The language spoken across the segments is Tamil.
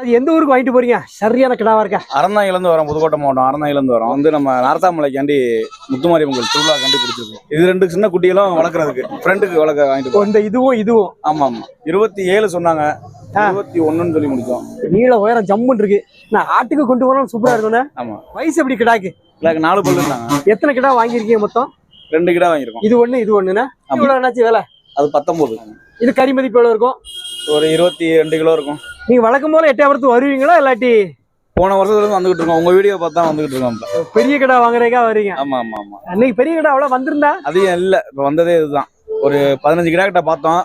அது எந்த ஊருக்கு வாங்கிட்டு போறீங்க? சரியான கிடாவா இருக்கா? அறந்தாங்கிலேருந்து வரோம் புதுக்கோட்டை மாவட்டம் அறந்தாங்கிலேருந்து வரோம். வந்து நம்ம நார்த்தாமலைக்காண்டி முத்துமாரி பொங்கல் திருவிழா கண்டி பிடிச்சிருக்கோம் இது ரெண்டு சின்ன குட்டிகளும் வளர்க்குறதுக்கு ஃப்ரெண்டுக்கு வளர்க்க வாங்கிட்டு இப்போ போறோம். இந்த இதுவும் இதுவும். ஆமா ஆமா இருபத்தி ஏழு சொன்னாங்க. இருபத்தி சொல்லி முடிச்சோம். நீள உயரம் ஜம்முன்னு இருக்கு. நான் ஆட்டுக்கு கொண்டு போனாலும் சூப்பரா இருக்கும்ண்ணே ஆமா. வயசு எப்படி கிடாக்கு? நாலு பல்லு இருந்தாங்க எத்தனை கிடா வாங்கியிருக்கீங்க மொத்தம்? ரெண்டு கிடா வாங்கியிருக்கோம். இது ஒண்ணு இது ஒண்ணுண்ணே. ஆமா. இவ்வளவு என்னாச்சு வேலை? அது பத்தொன்பது. இது கறி மதிப்பு இருக்கும்? ஒரு இருபத்தி ரெண்டு கிலோ இருக்கும். நீங்க வழக்கம் போல எட்டாயிரத்து வருவீங்களா இல்லாட்டி போன வருஷத்துல இருந்து வந்துகிட்டு இருக்கோம். உங்க வீடியோ பார்த்தா வந்துகிட்டு இருக்கோம். பெரிய கிடா வாங்குறதுக்கா வரீங்க. ஆமா ஆமா ஆமா. அன்னைக்கு பெரிய கிடா அவ்வளவு வந்திருந்தா? அதிகம் இல்ல. இப்ப வந்ததே இதுதான். ஒரு பதினஞ்சு கிடா கிட்ட பார்த்தோம்.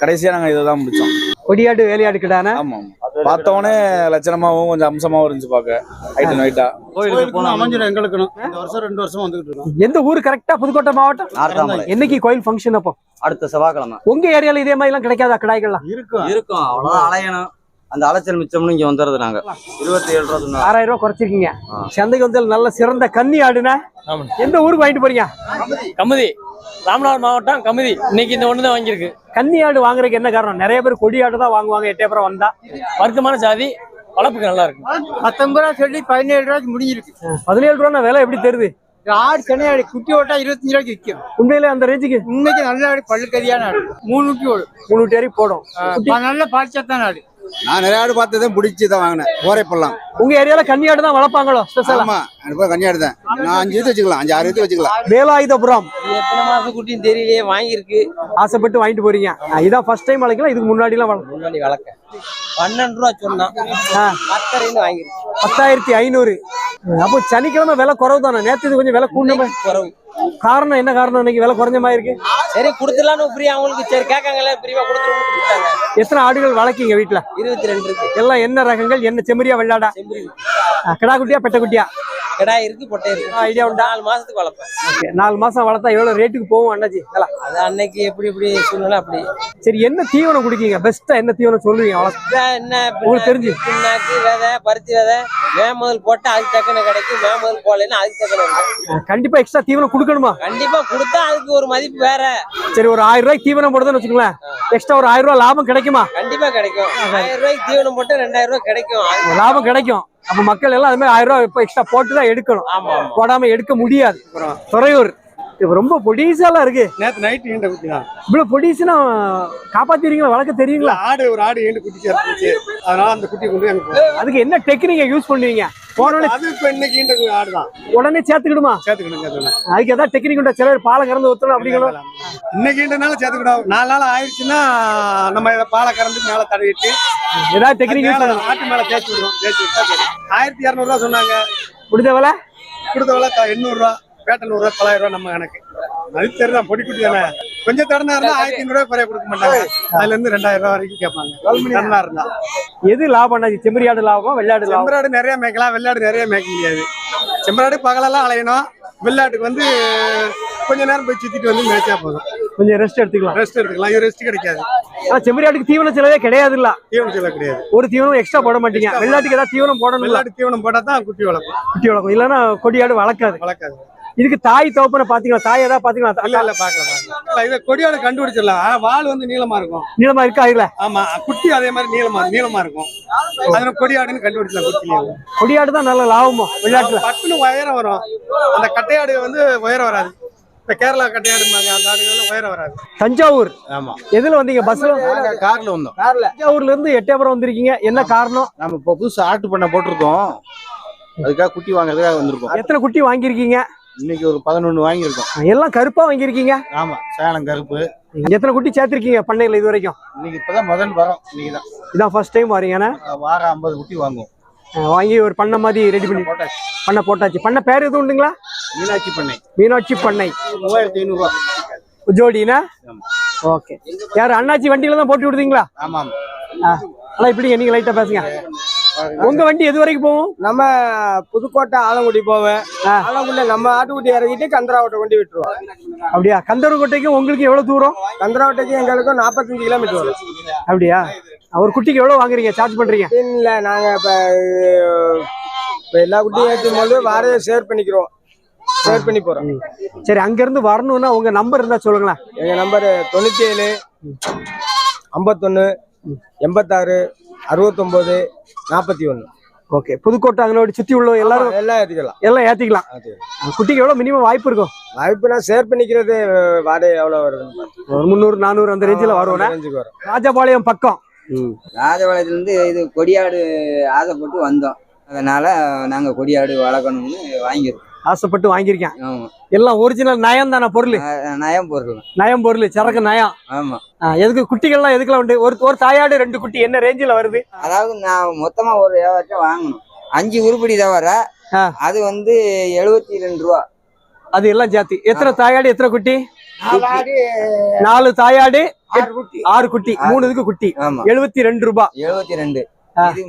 கடைசியா நாங்க இதை தான் முடிச்சோம். கொடியாடு வேலையாடு கிடானே? ஆமா ஆமா. பார்த்தவொடனே லட்சணமாவும் கொஞ்சம் அம்சமாவும் இருந்துச்சு பார்க்க. ஹைட் நைட்டா கோயிலுக்கு போனா அமைஞ்சிடும் எங்களுக்கு இந்த வருஷம் ரெண்டு வருஷம் வந்துகிட்டு இருக்கோம். எந்த ஊர் கரெக்டா புதுக்கோட்டை மாவட்டம்? என்னைக்கு கோயில் ஃபங்க்ஷன் அப்போ? அடுத்த செவ்வாய்க்கிழமை. உங்க ஏரியால இதே மாதிரி எல்லாம் கிடைக்காதா கிடாய்கள்லாம்? இருக்கும். இருக்கும். அவ்வளவுதான் அலையணும். அந்த அலைச்சல் மிச்சம்னு இங்க வந்துடுறது நாங்க. இருபத்தி ஏழு ரூபா ஆறாயிரம் ரூபாய் குறைச்சிருக்கீங்க. சந்தைக்கு வந்து நல்ல சிறந்த கன்னி ஆடுனா? எந்த ஊருக்கு வாங்கிட்டு போறீங்க? கமுதி. ராமநாதபுரம் மாவட்டம் கமுதி. இன்னைக்கு இந்த ஒன்று தான் வாங்கியிருக்கு. கன்னி ஆடு வாங்குறதுக்கு என்ன காரணம்? நிறைய பேர் கொடி ஆடு தான் வாங்குவாங்க எட்டயபுரம் வந்தா. வர்க்கமான சாதி வளர்ப்புக்கு நல்லா இருக்கு. பத்தொன்பது ரூபா சொல்லி பதினேழு ரூபாய்க்கு முடிஞ்சிருக்கு. பதினேழு ரூபா விலை எப்படி தெரியுது? ஆடு சென்னை ஆடு குட்டி ஓட்டா இருபத்தஞ்சு ரூபாய்க்கு விற்கும். உண்மையிலே அந்த ரேஞ்சுக்கு? இன்னைக்கு நல்ல ஆடு பல்லுக்கரியான ஆடு. மூணு குட்டி ஓடும். முன்னூற்றி வரை போடும். குட்டி- ஆ, நல்ல பால்ச்சத்தான ஆடு. நான் நிறைய ஆடு பார்த்ததும் பிடிச்சி தான் வாங்கினேன். ஓரை பல்லாம் உங்க ஏரியால கன்னி ஆடு தான் வளர்ப்பாங்களோ? ஸ்பெஷலா? ஆமா எனக்கு கன்னியாடு தான். நான் அஞ்சு இது வச்சுக்கலாம் அஞ்சு ஆறு இது வச்சுக்கலாம். வேலாயுதபுரம். எத்தனை மாசம் குட்டின்னு தெரியலையே வாங்கியிருக்கு. ஆசைப்பட்டு வாங்கிட்டு போறீங்க. இதான் ஃபர்ஸ்ட் டைம் வளர்க்கலாம் இதுக்கு முன்னாடி எல்லாம் வளர்க்கலாம் முன்னாடி வளர்க்க பன்னெண்டு ரூபா சொன்னான். ஆ. பத்தரைன்னு வாங்கியிருக்கு. பத்தாயிரத்தி ஐநூறு. அப்போ சனிக்கிழமை விலை குறவு தானே நேற்று இது கொஞ்சம் விலை கூடமே குறவு. காரணம் என்ன காரணம் இன்னைக்கு? விலை குறைஞ்ச மாதிரி இருக்கு. சரி கொடுத்துடலான்னு ஃப்ரீ அவங்களுக்கு சரி கேட்காங்கல்ல ஃப்ரீவா கொடுத்துருவோம்னு கொடுத்தாங்க. எத்தனை ஆடுகள் வளர்க்கீங்க வீட்டுல இருபத்தி ரெண்டு இருக்கு. எல்லாம் என்ன ரகங்கள் என்ன செம்மறியா வெள்ளாடா? செம்பரி ஆ, கிடா குட்டியா பெட்ட குட்டியா? கிடா இருக்கு பொட்டை இருக்கு. ஐடியா உண்டா? நாலு மாசத்துக்கு வளர்ப்பேன். ஓகே, நாலு மாசம் வளர்த்தா எவ்வளவு ரேட்டுக்கு போகும் அண்ணாச்சி? விலை? அது அன்னைக்கு எப்படி எப்படி சூழ்நிலை அப்படி. சரி என்ன தீவனம் குடிக்கீங்க? பெஸ்டா என்ன தீவனம் சொல்லுவீங்க? இதான் என்ன உங்களுக்கு தெரிஞ்சு. பின்னாக்கு விதை பருத்தி விதை மேமதல் போட்டா அதுக்கு தக்கன கிடைக்கும் மேமதல் போடலைன்னா அதுக்கு தக்கன கண்டிப்பா எக்ஸ்ட்ரா தீவனம் கொடுக்கணுமா? கண்டிப்பா கொடுத்தா அதுக்கு ஒரு மதிப்பு வேற. சரி ஒரு ஆயிரம் ரூபாய்க்கு தீவனம் போடுதுன்னு வச்சுக்கோங்களேன். எக்ஸ்ட்ரா ஒரு ஆயிரம் ரூபாய் லாபம் கிடைக்குமா? கண்டிப்பா கிடைக்கும். ஆயிரம் ரூபாய்க்கு தீவனம் போட்டு ரெண்டாயிரம் ரூபாய் கிடைக்கும். லாபம் கிடைக்கும். அப்ப மக்கள் எல்லாம் அது மாதிரி ஆயிரம் ரூபாய் இப்போ எக்ஸ்ட்ரா போட்டு தான் எடுக்கணும் போடாம எடுக்க முடியாது. துறையூர். ரொம்ப பொடிசாலாம் இருக்கு. நேற்று நைட்டு ஈண்ட குட்டி தான் இவ்வளவு பொடிசுனா காப்பாத்திரீங்களா வளர்க்க தெரியுங்களா? ஆடு ஒரு ஆடு ஈண்டு குட்டி சேர்த்துச்சு அதனால அந்த குட்டி கொண்டு போட்டோம். அதுக்கு என்ன டெக்னிக்கை யூஸ் பண்ணுவீங்க? போனோடனே அது இப்ப இன்னைக்கு ஈண்ட ஆடு தான் உடனே சேர்த்துக்கிடுமா? சேர்த்துக்கணும் சேர்த்துக்கணும் அதுக்கு டெக்னிக் உண்டா? சிலர் பாலை கறந்து ஊத்தணும் அப்படிங்களும் இன்னைக்கு ஈண்டனால சேர்த்துக்கிடும் நாலு நாள் ஆயிடுச்சுன்னா நம்ம இதை பாலை கறந்து மேல தடவிட்டு ஏதாவது டெக்னிக் ஆட்டு மேல தேய்ச்சி விடுவோம். தேய்ச்சி விட்டா. ஆயிரத்தி இரநூறுவா சொன்னாங்க. முடிஞ்ச வேலை? கொடுத்த விலை எண்ணூறுரூவா. பேட்டை நூறுரூவா தொள்ளாயிரம் ரூபா நம்ம கணக்கு. அது தெரியுதான் பொடி குட்டி தானே? கொஞ்சம் திறனா இருந்தா ஆயிரத்தி ஐநூறுவா குறைய கொடுக்க மாட்டாங்க. அதுல இருந்து ரெண்டாயிரம் ரூபா வரைக்கும் கேட்பாங்க. திறனா இருந்தா. எது லாபம்? செம்மறியாடு லாபமா வெள்ளாடு செம்பராடு நிறைய மேய்க்கலாம் வெள்ளாடு நிறைய மேய்க்க முடியாது. செம்பராடு பகலெல்லாம் அலையணும். வெள்ளாட்டுக்கு வந்து கொஞ்ச நேரம் போய் சுத்திட்டு வந்து மேய்ச்சா போதும். கொஞ்சம் ரெஸ்ட் எடுத்துக்கலாம். ரெஸ்ட் எடுத்துக்கலாம். இது ரெஸ்ட் கிடைக்காது. ஆனா செம்மறியாட்டுக்கு தீவன செலவே கிடையாது இல்ல தீவனம் செலவு கிடையாது. ஒரு தீவனம் எக்ஸ்ட்ரா போட மாட்டீங்க. வெள்ளாட்டுக்கு ஏதாவது தீவனம் போடணும் வெள்ளாட்டு தீவனம் போட்டா தான் குட்டி வளர்க்கும். குட்டி வளர்க்கும். இல்லைன்னா கொடியாடு வளர்க்காது. வளர்க்காது. இதுக்கு தாய் தோப்பனை பாத்தீங்களா? தாய் ஏதாவது பாத்தீங்களா? இல்ல இல்ல பாக்கலாம் இதை கொடியோட கண்டுபிடிச்சிடலாம். வால் வந்து நீளமா இருக்கும். நீளமா இருக்கா இதுல? ஆமா குட்டி அதே மாதிரி நீளமா நீளமா இருக்கும். அதனால கொடியாடுன்னு கண்டுபிடிச்சலாம் குட்டிலையும் கொடியாடு தான் நல்ல லாபமா வெள்ளாட்டுல பட்டுன்னு உயரம் வரும். அந்த கட்டையாடு வந்து உயரம் வராது. இந்த கேரளா கட்டையாடு அந்த ஆடுகள் உயரம் வராது. தஞ்சாவூர்? ஆமா. எதுல வந்தீங்க? பஸ்ல கார்ல வந்தோம். தஞ்சாவூர்ல இருந்து எட்டயபுரம் வந்திருக்கீங்க. என்ன காரணம்? நம்ம இப்போ புதுசு ஆட்டு பண்ண போட்டிருக்கோம். அதுக்காக குட்டி வாங்குறதுக்காக வந்திருக்கோம். எத்தனை குட்டி வாங்கியிருக்கீங்க? இன்னைக்கு ஒரு பதினொன்று வாங்கியிருக்கோம். எல்லாம் கருப்பா வாங்கியிருக்கீங்க? ஆமா சேலம் கருப்பு. எத்தனை குட்டி சேர்த்திருக்கீங்க பண்ணையில இது வரைக்கும்? இன்னைக்கு இப்பதான் முதல் வரோம் இன்னைக்கு தான் இதான் ஃபர்ஸ்ட் டைம் வரீங்கண்ணா வாரம் ஐம்பது குட்டி வாங்குவோம். வாங்கி ஒரு பண்ணை மாதிரி ரெடி பண்ணி போட்டாச்சு. பண்ண போட்டாச்சு. பண்ண பேர் எதுவும் உண்டுங்களா? மீனாட்சி பண்ணை. மீனாட்சி பண்ணை. மூவாயிரத்தி ஐநூறுரூவா ஜோடினா. ஓகே. யார் அண்ணாச்சி வண்டியில தான் போட்டு விடுதீங்களா? ஆமா ஆமா ஆனா இப்படி நீங்க லைட்டா பேசுங்க. உங்க வண்டி எது வரைக்கும் போகும்? நம்ம புதுக்கோட்டை ஆலங்குடி போவேன். ஆலங்குடியில நம்ம ஆட்டுக்குட்டி இறக்கிட்டு கந்தராவட்டை கொண்டு விட்டுருவோம். அப்படியா? கந்தர்கோட்டைக்கும் உங்களுக்கு எவ்வளவு தூரம்? கந்தராவட்டைக்கு எங்களுக்கு நாற்பத்தஞ்சு கிலோமீட்டர் வரும். அப்படியா? ஒரு குட்டிக்கு எவ்வளவு வாங்குறீங்க? சார்ஜ் பண்றீங்க? இல்ல நாங்க இப்ப இப்ப எல்லா குட்டியும் ஏற்றும் போது வாடகை ஷேர் பண்ணிக்கிறோம். ஷேர் பண்ணி போறோம். சரி அங்க இருந்து வரணும்னா உங்க நம்பர் இருந்தா சொல்லுங்களேன். எங்க நம்பர் தொண்ணூத்தி ஏழு ஐம்பத்தொன்னு எண்பத்தாறு அறுபத்தொம்போது நாற்பத்தி ஒன்று ஓகே. புதுக்கோட்டை அங்கனோடி சுத்தி உள்ள எல்லாரும் எல்லாம் ஏற்றிக்கலாம் எல்லாம் ஏத்திக்கலாம். குட்டிக்கு எவ்வளவு மினிமம் வாய்ப்பு இருக்கும்? வாய்ப்புனா ஷேர் பண்ணிக்கிறது வாடகை எவ்வளோ பார்த்து. ஒரு முந்நூறு நானூறு அந்த ரேஞ்சில் ரேஞ்சுக்கு வரும். ராஜபாளையம் பக்கம். ராஜபாளையத்துலேருந்து இது கொடியாடு ஆசைப்பட்டு வந்தோம். அதனால நாங்க கொடியாடு வளர்க்கணும்னு வாங்கியிருக்கோம். ஆசைப்பட்டு வாங்கியிருக்கேன். எல்லாம் ஒரிஜினல் நயம் தானே பொருள்? நயம் பொருள். நயம் பொருள் சரக்கு நயம். ஆமா. எதுக்கு குட்டிகள்லாம் எதுக்குலாம் உண்டு? ஒரு ஒரு தாயாடு ரெண்டு குட்டி என்ன ரேஞ்சில் வருது? அதாவது நான் மொத்தமா ஒரு வியாபாரத்தை வாங்கணும். அஞ்சு உருப்படி தவிர. அது வந்து எழுபத்தி ரெண்டு ரூபா. அது எல்லாம் சேர்த்து எத்தனை தாயாடு எத்தனை குட்டி? நாலு தாயாடு ஆறு குட்டி. மூணு இதுக்கு குட்டி. ஆமா. எழுபத்தி ரெண்டு ரூபாய் எழுபத்தி ரெண்டு.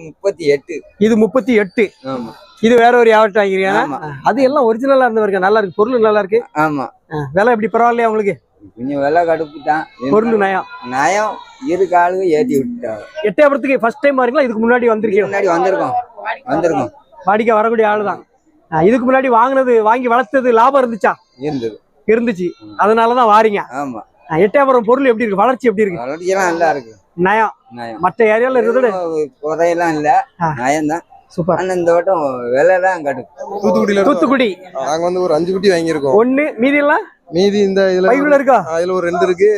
முப்பத்தி எட்டு. இது முப்பத்தி எட்டு. ஆமா. இது வேற ஒரு வாங்கிறீங்க ஆமா. அது எல்லாம் ஒரிஜினலா இருந்தவருக்கு? நல்லா இருக்கு. பொருள் நல்லா இருக்கு. ஆமா. விலை எப்படி? பரவாயில்லையா உங்களுக்கு? கொஞ்சம் வெள்ளை கடுப்பு தான் பொருள் நயம். நயம். இரு காலுக்கும் ஏத்தி விட்டுட்டாங்க. எட்டயபுரத்துக்கு ஃபர்ஸ்ட் டைம் வரீங்களா? இதுக்கு முன்னாடி வந்திருக்கீங்க? முன்னாடி வந்திருக்கோம். வந்திருக்கோம். வாடிக்கை வரக்கூடிய ஆளுதான். ஆ, இதுக்கு முன்னாடி வாங்கினது வாங்கி வளர்த்தது லாபம் இருந்துச்சா? இருந்தது. இருந்துச்சு. அதனாலதான் வாரீங்க. ஆமா. எட்டயபுரம் பொருள் எப்படி இருக்கு? வளர்ச்சி எப்படி இருக்கு? வளர்ச்சியெல்லாம் நல்லா இருக்கு. நயம். நயம். மற்ற ஏரியால இருக்கிறத குறையெல்லாம் இல்ல. நயம் தான் சூப்பர். ஆனா இந்த வட்டம் விலை தான் கடுப்பு தூத்துக்குடியில தூத்துக்குடி. நாங்க வந்து ஒரு அஞ்சு குட்டி வாங்கியிருக்கோம். ஒண்ணு மீதி எல்லாம்? மீதி இந்த இதுல பைக்குள்ள இருக்கா? ஆ, இதுல ஒரு ரெண்டு இருக்கு.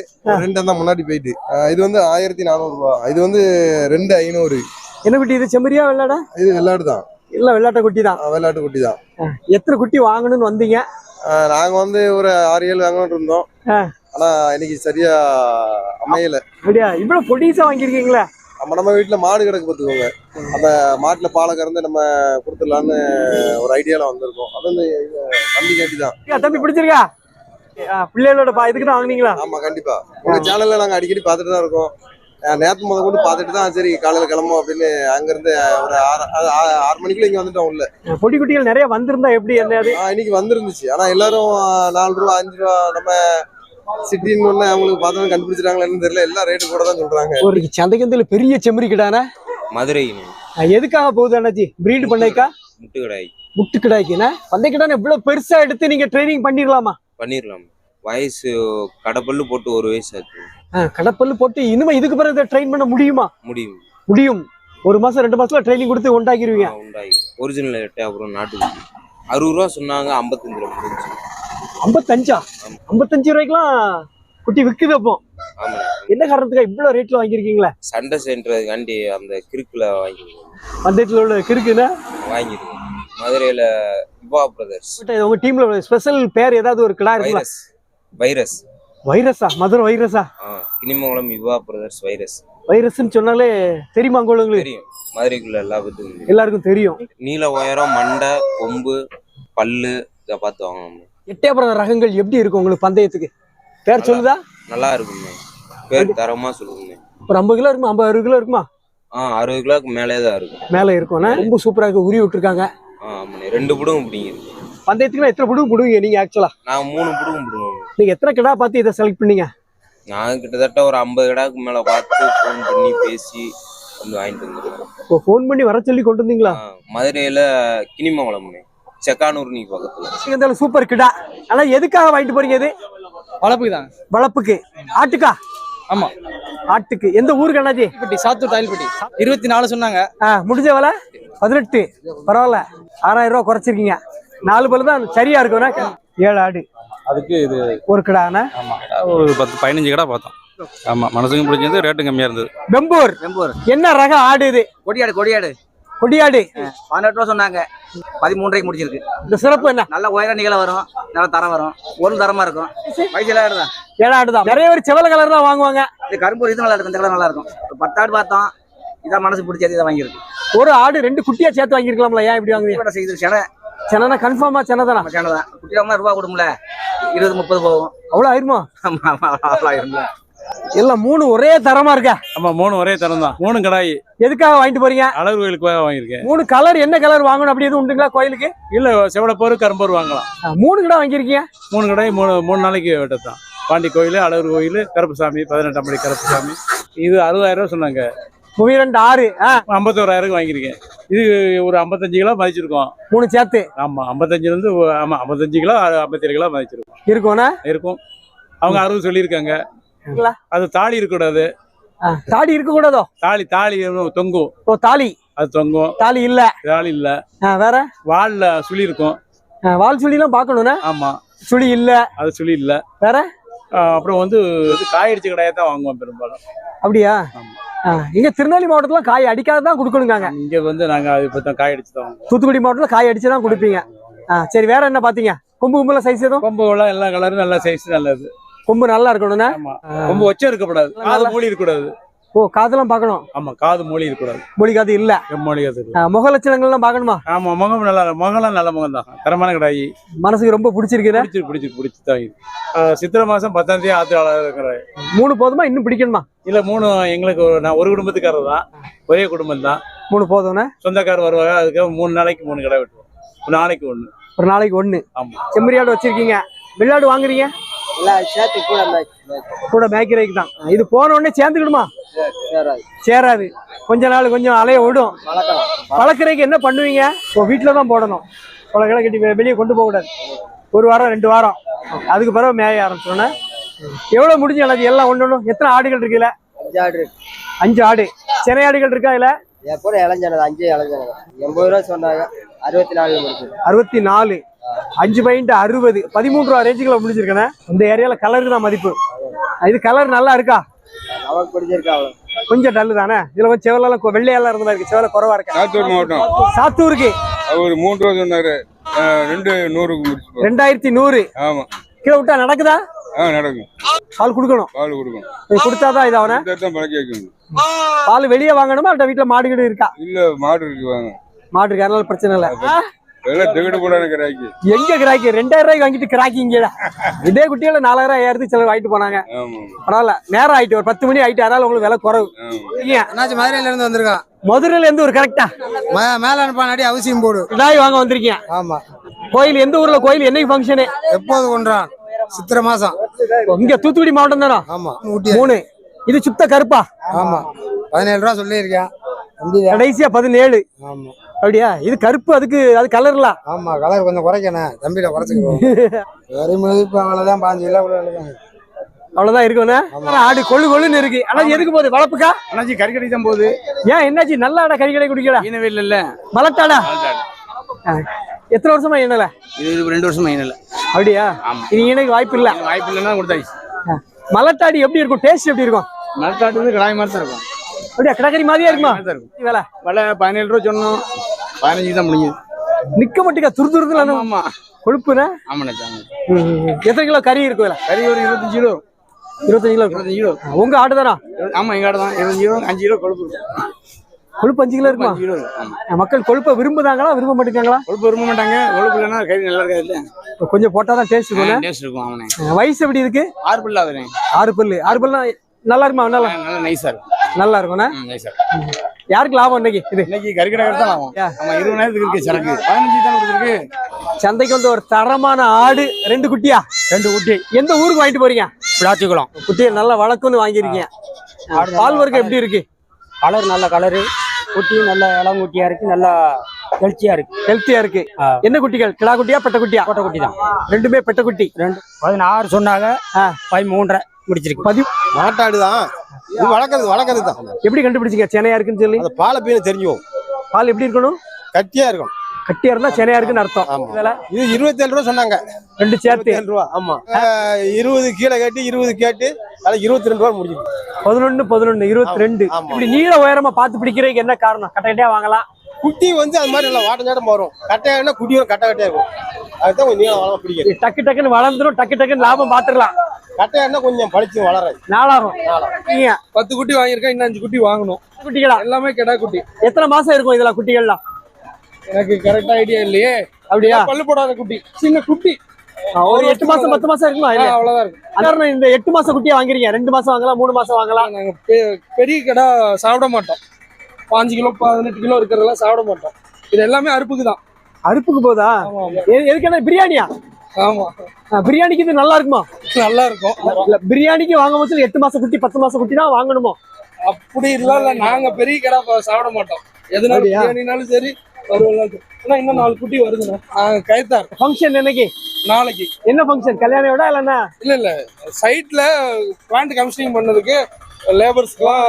ரெண்டு தான் முன்னாடி போயிட்டு. இது வந்து ஆயிரத்தி நானூறு ரூபா இது வந்து ரெண்டு ஐநூறு. என்ன குட்டி இது செம்மறியா வெள்ளாடா? இது வெள்ளாடு தான். இல்ல வெள்ளாட்ட குட்டி தான். ஆ, வெள்ளாட்டு குட்டி தான். எத்தனை குட்டி வாங்கணும்னு வந்தீங்க? நாங்க வந்து ஒரு ஆறு ஏழு வாங்கலாம்னு இருந்தோம். ஆனா இன்னைக்கு சரியா அமையல. அப்படியா? இவ்வளவு பொடிசா வாங்கியிருக்கீங்களா? நம்ம நம்ம வீட்டுல மாடு கிடக்கு பார்த்துக்கோங்க. அந்த மாட்டுல பாலை கறந்து நம்ம கொடுத்துடலான்னு ஒரு ஐடியால வந்திருக்கோம். அது வந்து தம்பி கேட்டி தான் தம்பி பிடிச்சிருக்கா? பிள்ளைகளோட பா இதுக்கு தான் வாங்குனீங்களா? ஆமா கண்டிப்பா. உங்க சேனல்ல நாங்க அடிக்கடி பார்த்துட்டு தான் இருக்கோம். அஹ் நேத்து முத கொண்டு பார்த்துட்டு தான் சரி காலையில கிளம்பும் அப்படின்னு அங்க இருந்து ஒரு ஆறு ஆறு- மணிக்குள்ள இங்க வந்துட்டோம் உள்ள. பொடி குட்டிகள் நிறைய வந்திருந்தா எப்படி என்னது ஆஹ் இன்னைக்கு வந்திருந்துச்சு. ஆனா எல்லாரும் நாலு ரூபா அஞ்சு ரூபா நம்ம சிட்டின்னு ஒண்ணு அவங்களுக்கு பார்த்தோம் கண்டுபிடிச்சிட்டாங்களான்னு தெரியல. எல்லாம் ரேட்டு கூட தான் சொல்றாங்க. ஒரு சந்தைக்கந்தில பெரிய செம்மறி கிடானா? மதுரை. எதுக்காக போகுது அண்ணாச்சி? பிரீடு பண்ணைக்கா? முட்டுக்கடாய். முட்டு கிடாய்க்குண்ணா பந்தை கிடான இவ்வளவு பெருசா எடுத்து நீங்க ட்ரைனிங் பண்ணிடலாமா பண்ணிடலாம் வயசு கடப்பல்லு போட்டு ஒரு வயசு ஆச்சு. கடப்பல்லு போட்டு இனிமே இதுக்கு பிறகு ட்ரெயின் பண்ண முடியுமா? முடியும். முடியும். ஒரு மாசம் ரெண்டு மாசத்துல ட்ரைனிங் கொடுத்து உண்டாக்கிடுவீங்க உண்டாகி ஒரிஜினல் எட்டை அப்புறம் நாட்டுக்குட்டி அறுபது ரூபா சொன்னாங்க ஐம்பத்தஞ்சு ரூபா முடிஞ்சு ஐம்பத்தஞ்சா? ஐம்பத்தஞ்சு ரூபாய்க்குலாம் குட்டி விக்குது அப்போ என்ன காரணத்துக்கா இவ்வளவு ரேட்ல வாங்கியிருக்கீங்களா? சண்டை சென்றதுக்காண்டி அந்த கிறுக்குல வாங்கிருக்கோம் பந்தயத்துல உள்ள கிறுக்குன்னா வாங்கிருக்கோம் மதுரையில யுவா பிரதர்ஸ் உங்க டீம்ல ஸ்பெஷல் பேர் ஏதாவது ஒரு இருக்குல்ல வைரஸ். வைரஸ். வைரஸா? மதுரை வைரஸா? ஆ கினிமங்கலம் யுவா பிரதர்ஸ் வைரஸ். வைரஸ்ன்னு சொன்னாலே தெரியுமா அங்க உள்ளவங்களுக்கு தெரியும். மதுரைக்குள்ள எல்லா பத்துக்கும். எல்லாருக்கும் தெரியும். நீல உயரம் மண்டை கொம்பு பல்லு இதை பார்த்து வாங்கணும். எட்டயபுரம் ரகங்கள் எப்படி இருக்கும் உங்களுக்கு பந்தயத்துக்கு? பேர் சொல்லுதா? நல்லா இருக்குமே பேர் தரமா சொல்லுங்க ஒரு ஐம்பது கிலோ இருக்குமா? ஐம்பது அறுபது கிலோ இருக்குமா? ஆ அறுபது கிலோக்கு மேலே தான் இருக்கும். மேல இருக்கும்னா ரொம்ப சூப்பரா இருக்கு. உருவி விட்டுருக்காங்க. ஆமாண்ணே. ரெண்டு புடுங்க பிடிங்கிருக்கு பந்தயத்துக்குலாம் எத்தனை புடுங்க புடுவீங்க நீங்க ஆக்சுவலா நாங்கள் மூணு புடுங்க பிடுவோம் நீங்க எத்தனை கிடா பார்த்து இதை செலக்ட் பண்ணீங்க? நாங்கள் கிட்டத்தட்ட ஒரு ஐம்பது கிடாக்கு மேலே பார்த்து ஃபோன் பண்ணி பேசி வந்து வாங்கிட்டு வந்துருக்கோம் இப்போ ஃபோன் பண்ணி வர சொல்லி கொண்டு வந்தீங்களா? மதுரையில கினிமங்கலம்ண்ணே. செக்கானூர் நீ பக்கத்துல. சூப்பர் கிடா. ஆனா எதுக்காக வாங்கிட்டு போறீங்க இது? வளர்ப்புக்கு தான் வளர்ப்புக்கு ஆட்டுக்கா? ஆமா. ஆட்டுக்கு. எந்த ஊருக்கு பட்டி சாத்தூர் டாயில்பட்டி இருபத்தி நாலு சொன்னாங்க. முடிஞ்ச விலை? பதினெட்டு. பரவாயில்ல. ஆறாயிரம் ரூபா குறைச்சிருக்கீங்க. நாலு பல்லு தான் சரியா இருக்கும்னா ஏழு ஆடு. அதுக்கு இது ஒரு கிடாண்ணா ஒரு பத்து பதினஞ்சு கடை பார்த்தோம். ஆமா மனசுக்கும் பிடிச்சது ரேட்டும் கம்மியா இருந்தது. வெம்பூர். வெம்பூர். என்ன ரக ஆடு இது? கொடியாடு கொடியாடு. கொடியாடு. பதினெட்டு ரூபா சொன்னாங்க. பதிமூன்றைக்கு முடிச்சிருக்கு இந்த சிறப்பு என்ன? நல்ல உயர நீளம் வரும். நல்ல தரம் வரும். ஒரு தரமா இருக்கும். வயசுல தான் ஏழு ஆடு தான் நிறைய பேர் செவல கலர் தான் வாங்குவாங்க. இது கரும்பு இது நல்லா இருக்கும். இந்த கலர் நல்லா இருக்கும். ஒரு பத்து ஆடு பார்த்தோம். இதான் மனசு பிடிச்சது இதை வாங்கியிருக்கு. ஒரு ஆடு ரெண்டு குட்டியா சேர்த்து வாங்கிருக்கலாம்ல ஏன் இப்படி கூட செய்து சென. சென்னா கன்ஃபார்மா சென்னதானா நம்ம சேனல் தான். குட்டி வாங்கினா ரூபா கொடுமுல இருபது முப்பது போகும். அவ்வளவு ஆயிருமா? ஆமா, அவ்வளோ ஆயிரும்ல. எல்லாம் மூணு ஒரே தரமா இருக்கா? ஆமா மூணு ஒரே தரம் தான் மூணு கடாய். எதுக்காக வாங்கிட்டு போறீங்க? அழகு கோயிலுக்கு வாங்கியிருக்கேன். மூணு கலர் என்ன கலர் வாங்கணும்? அப்படி எதுவும் உண்டுங்களா கோயிலுக்கு? இல்ல செவடப்போர் கரும்பூர் வாங்கலாம். மூணு கிடா வாங்கியிருக்கீங்க? மூணு கடை மூணு மூணு நாளைக்கு வெட்டத்தான். பாண்டி கோயில் அழகர் கோயில் கருப்புசாமி பதினெட்டாம் படி கருப்புசாமி. இது அறுபதாயிரம் ரூபா சொன்னாங்க. முவி ரெண்டு ஆறு ஐம்பத்தோராயிரம் வாங்கியிருக்கேன். இது ஒரு ஐம்பத்தஞ்சு கிலோ மதிச்சிருக்கோம். மூணு சேர்த்து? ஆமா ஐம்பத்தஞ்சுல இருந்து ஆமா ஐம்பத்தஞ்சு கிலோ ஐம்பத்தேழு கிலோ மதிச்சிருக்கோம். இருக்கும்னா? இருக்கும். அவங்க அறுபது சொல்லியிருக்காங்க. இல்ல. அது தாலி இருக்கக்கூடாது. தாடி இருக்க கூடாதோ தாலி தாலி தொங்கும். ஓ தாலி. அது தொங்கும். தாலி இல்ல. தாலி இல்ல. வேற? வால்ல சுழி இருக்கும். வால் சுழிலாம் பார்க்கணும்னா? ஆமா. சுழி இல்ல. அது சுழி இல்ல. வேற? அப்புறம் வந்து இது காயடிச்ச கடையை தான் வாங்குவோம் பெரும்பாலும். அப்படியா? இங்க திருநெல்வேலி மாவட்டத்துல காய் அடிக்காத தான் கொடுக்கணுங்க இங்க வந்து நாங்க இப்போ தான் வாங்குவோம். தூத்துக்குடி மாவட்டத்துல காய் அடிச்சு தான் கொடுப்பீங்க. ஆ சரி வேற என்ன பாத்தீங்க கொம்பு கொம்புல சைஸ் எதுவும்? கொம்பு எல்லாம் எல்லா கலரும் நல்ல சைஸ் நல்லது. கொம்பு நல்லா இருக்கணும்னா? கொம்பு வச்சே இருக்கக்கூடாது. காது மூடி இருக்கக்கூடாது. ஓ காதெல்லாம் பார்க்கணும்? ஆமா காது மூடி இருக்கக்கூடாது. மொழி காது இல்ல அது ஆ, முக லட்சணங்கள்லாம் பார்க்கணுமா? ஆமா முகம் நல்லா முகம்லாம் நல்ல முகம் தான். தரமான கடாயி. மனசுக்கு ரொம்ப பிடிச்சிருக்குது? பிடிச்சி பிடிச்சி பிடிச்சி தான் சித்திரை மாசம் பத்தாம் தேதி ஆத்திராளர் மூணு போதுமா? இன்னும் பிடிக்கணுமா? இல்ல மூணு எங்களுக்கு ஒரு- நான் ஒரு குடும்பத்துக்காரர் தான். ஒரே குடும்பம் தான். மூணு போதும்னா? சொந்தக்காரர் வருவாங்க அதுக்கு மூணு நாளைக்கு மூணு கடை வெட்டுவோம். ஒரு நாளைக்கு ஒண்ணு. ஒரு நாளைக்கு ஒண்ணு. ஆமா. செம்மறியாடு வச்சிருக்கீங்க. வெள்ளாடு வாங்குறீங்க? சேர்த்து கூட கூட மேய்க்கிறதுக்கு தான். இது போன உடனே சேர்ந்துக்கிடுமா? சேராது. கொஞ்ச நாள் கொஞ்சம் அலைய விடும். வளர்க்குறதுக்கு என்ன பண்ணுவீங்க? இப்போ வீட்டில் தான் போடணும். குளங்களை கட்டி வெ- வெளியே கொண்டு போக கூடாது ஒரு வாரம் ரெண்டு வாரம். அதுக்கு பிறகு மேய ஆரம்பிச்சோன்னே எவ்வளோ முடிஞ்சு எனக்கு எல்லாம் ஒன்று ஒன்று எத்தனை ஆடுகள் இருக்குல்ல அஞ்சு ஆடு அஞ்சு ஆடு. சினை ஆடுகள் இருக்கா இல்ல எப்போ இளைஞனது அஞ்சு இளைஞனது. எண்பது ரூபா சொன்னாங்க. அறுபத்தி நாலு அறுபத்தி நாலு. அஞ்சு பாயிண்ட் அறுபது. பதிமூன்று ரூபா ரேஞ்சுக்குள்ள முடிஞ்சிருக்கேன் இந்த ஏரியால கலருக்கு தான் மதிப்பு. இது கலர் நல்லா இருக்கா? கொஞ்சம் டல்லு தானே? இதுல கொஞ்சம் செவலெல்லாம் வெள்ளையெல்லாம் இருந்த மாதிரி இருக்கு. செவல குறவா இருக்கு? சாத்தூர் மாவட்டம். சாத்தூருக்கு. அவர் மூன்று ரூபா சொன்னாரு. ரெண்டு நூறுக்கு ரெண்டாயிரத்தி நூறு. ஆமா. கீழே விட்டா நடக்குதா? நடக்கும். பால் கொடுக்கணும். பால் கொடுக்கும் இது கொடுத்தாதான் இது அவன? பழக்கி வைக்கணும். பால் வெளியே வாங்கணுமா? இல்ல வீட்டுல மாடு இருக்கா? இல்ல மாடு இருக்கு வாங்க. மாடு இருக்கு. அதனால பிரச்சனை இல்ல. எங்க கிராக்கி? ரெண்டாயிரம் ரூபாய்க்கு வாங்கிட்டு கிராக்கிங்க இதே குட்டியில நாலாயிரம் ஐயாயிரத்துக்கு சிலர் வாங்கிட்டு போனாங்க. பரவாயில்ல. நேரம் ஆயிட்டு ஒரு பத்து மணி ஆயிட்டு அதனால உங்களுக்கு விலை குறவு. மதுரையில இருந்து வந்திருக்கான். மதுரையில இருந்து ஒரு கரெக்டா மேல அனுப்பானாடி அவசியம் போடு. கிடாய் வாங்க வந்திருக்கீங்க. ஆமா. கோயில் எந்த ஊர்ல கோயில்? என்னைக்கு ஃபங்க்ஷனு எப்போது கொண்டான்? சித்திரை மாசம். இங்க தூத்துக்குடி மாவட்டம் தானே? ஆமா. மூணு. இது சுத்த கருப்பா? ஆமா. பதினேழு ரூபா சொல்லியிருக்கேன். கடைசியா பதினேழு. ஆமா. அப்படியா? இது கருப்பு அதுக்கு அது கலர்ல? ஆமா கலர் கொஞ்சம் குறைக்கணும். தம்பியில குறைச்சிக்கிறோம் வரி மதிப்பு அவ்வளவுதான் பாஞ்சு கிலோ அவ்வளவுதான் இருக்குண்ணே ஆனா ஆடு கொழு கொழுன்னு இருக்கு. ஆனா எதுக்கு போகுது? வளர்ப்புக்கா? அண்ணாச்சி கறிக்கடை தான் போகுது. ஏன் என்னாச்சு? நல்ல ஆடா கறி கடை குடிக்கடா? ஈனவேல் இல்ல மலட்டாடா ஆ. எத்தனை வருஷமா என்னல இது ரெண்டு வருஷமா ஈனல அப்படியா. இது எனக்கு வாய்ப்பு இல்ல. வாய்ப்பு இல்லைன்னா கொடுத்தாச்சு. ஆ. மலட்டாடி எப்படி இருக்கும்? டேஸ்ட் எப்படி இருக்கும்? மரத்தாட்டு வந்து கடாய் மாதிரி தான் இருக்கும். அப்படியா? கடற்கறி மாதிரியா இருக்குமா? இருக்கும். வேலை. விலை பதினேழு ரூபா சொன்னோம். பதினஞ்சு தான் முடிஞ்சது. நிக்க மாட்டேங்க துரு துருதுல ஆமா கொழுப்புண்ணே ஆமாண்ணே. எத்தனை கிலோ கறி இருக்கும் இதுல? கறி ஒரு இருபத்தஞ்சு கிலோ. இருபத்தஞ்சு கிலோ இருபத்தஞ்சு கிலோ. உங்க ஆடு தானா? ஆமா எங்க ஆடு தான். இருபத்தஞ்சு கிலோ அஞ்சு கிலோ கொழுப்பு கொழுப்பு அஞ்சு கிலோ இருக்குமா? கிலோ மக்கள் கொழுப்பை விரும்புதாங்களா விரும்ப மாட்டேங்காங்களா கொழுப்பு விரும்ப மாட்டாங்க. கொழுப்பு இல்லைன்னா கறி நல்லா இருக்காது இல்ல. கொஞ்சம் போட்டாதான் டேஸ்ட் இருக்கும் டேஸ்ட் இருக்கும் அவனே வயசு எப்படி இருக்கு? ஆறு ஆகுறேன் ஆறு பல்லு. ஆறு பல்லுனா நல்லா இருக்குமா? நல்லா நல்லா நைஸா இருக்கும். நல்லா இருக்கும்ண்ணே யாருக்கு லாபம் இன்னைக்கு? இது. இன்னைக்கு கறி கடை தான் இருக்கு சரக்கு. பதினஞ்சு தான் கொடுத்துருக்கு? சந்தைக்கு வந்து ஒரு தரமான ஆடு ரெண்டு குட்டியா? ரெண்டு குட்டி. எந்த ஊருக்கு வாங்கிட்டு போறீங்க? விளாச்சிக்குளம் குட்டியை நல்லா வளர்க்குன்னு வாங்கியிருக்கீங்க. பால் வர்க்கம் எப்படி இருக்கு? கலர் நல்ல கலரு. குட்டி நல்ல இளங்குட்டியா இருக்கு நல்லா எழுச்சியா இருக்கு. ஹெல்த்தியா இருக்கு. என்ன குட்டிகள்? கிடா குட்டியா பெட்ட குட்டியா? கோட்டை குட்டி தான். ரெண்டுமே பெட்ட குட்டி. ரெண்டு. பதினாறு சொன்னாங்க. ஆ. பதிமூன்றரை. முடிச்சிருக்கு பதி மாட்டாடு தான் இது வளர்க்கறது வளர்க்கறது தான். எப்படி கண்டுபிடிச்சீங்க சென்னையா இருக்குன்னு சொல்லி? அந்த பாலை பீனு தெரிஞ்சுவோம். பால் எப்படி இருக்கணும்? கட்டியா இருக்கும் கட்டியா இருந்தா சென்னையா இருக்குன்னு அர்த்தம். இது இருபத்தி ஏழு ரூபா சொன்னாங்க. ரெண்டு சேர்த்து. இருபத்தி ரூபா ஆமா. இருபது கீழே கேட்டு இருபது கேட்டு அதில் இருபத்தி ரெண்டு ரூபா முடிஞ்சுது. பதினொன்னு பதினொன்னு இருபத்தி ரெண்டு. இப்படி நீள உயரமா பார்த்து பிடிக்கிறதுக்கு என்ன காரணம்? கட்டையா வாங்கலாம். குட்டி வந்து அது மாதிரி நல்லா வாட்டஞ்சாட்டம் வரும் கட்டையானா குட்டியும் கட்டை கட்டையா இருக்கும். அதுதான் கொஞ்சம் நீளம் வளர பிடிக்கும். டக்கு டக்குன்னு வளர்ந்துரும் டக்கு டக்குன்னு லாபம் பாத்துக்கலாம் கட்டையானா கொஞ்சம் பழிச்சு வளராது நாலாயிரம் நீங்க? பத்து குட்டி வாங்கியிருக்கேன் இன்னும் அஞ்சு குட்டி வாங்கணும். குட்டிகளா? எல்லாமே கெடா குட்டி. எத்தனை மாசம் இருக்கும் இதுல குட்டிகள்லாம்? எனக்கு கரெக்டா ஐடியா இல்லையே. அப்படியா? பல்லு போடாத குட்டி. சின்ன குட்டி. ஒரு எட்டு மாசம் பத்து மாசம் இருக்குமா இல்ல அவ்வளவுதான் இருக்கு. அதான் இந்த எட்டு மாசம் குட்டியா வாங்குறீங்க ரெண்டு மாசம் வாங்கலாம் மூணு மாசம் வாங்கலாம். நாங்க பெ- பெரிய கடை சாப்பிட மாட்டோம். பாஞ்சு கிலோ பதினெட்டு கிலோ இருக்கிறதெல்லாம் சாப்பிட மாட்டோம். இது எல்லாமே அறுப்புக்கு தான் அறுப்புக்கு போதா எதுக்கான பிரியாணியா? ஆமா. பிரியாணிக்கு இது நல்லா இருக்குமா நல்லா இருக்கும் இல்ல பிரியாணிக்கு வாங்கும் போது எட்டு மாசம் குட்டி பத்து மாசம் குட்டி தான் வாங்கணுமோ? அப்படி இல்ல இல்ல. நாங்க பெரிய கடை சாப்பிட மாட்டோம். எதுனாலும் அப்படியா? பிரியாணினாலும் சரி வருவலாம் ஆனா இன்னும் நாலு குட்டி வருதுண்ணா. கைத்தார் ஃபங்க்ஷன் என்னைக்கு? நாளைக்கு. என்ன ஃபங்க்ஷன் கல்யாணம் விட இல்லைன்னா இல்ல இல்ல. சைட்ல பிளான்ட் கமிஷனிங் பண்ணதுக்கு லேபர்ஸ்க்குலாம்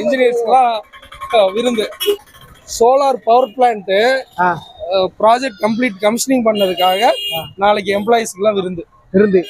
இன்ஜினியர்ஸ்க்குலாம் விருந்து. Solar power plant. Project complete commissioning பண்ணதுக்காக நாளைக்கு எம்ப்ளாயிஸ்க்குலாம் விருந்து. இருந்து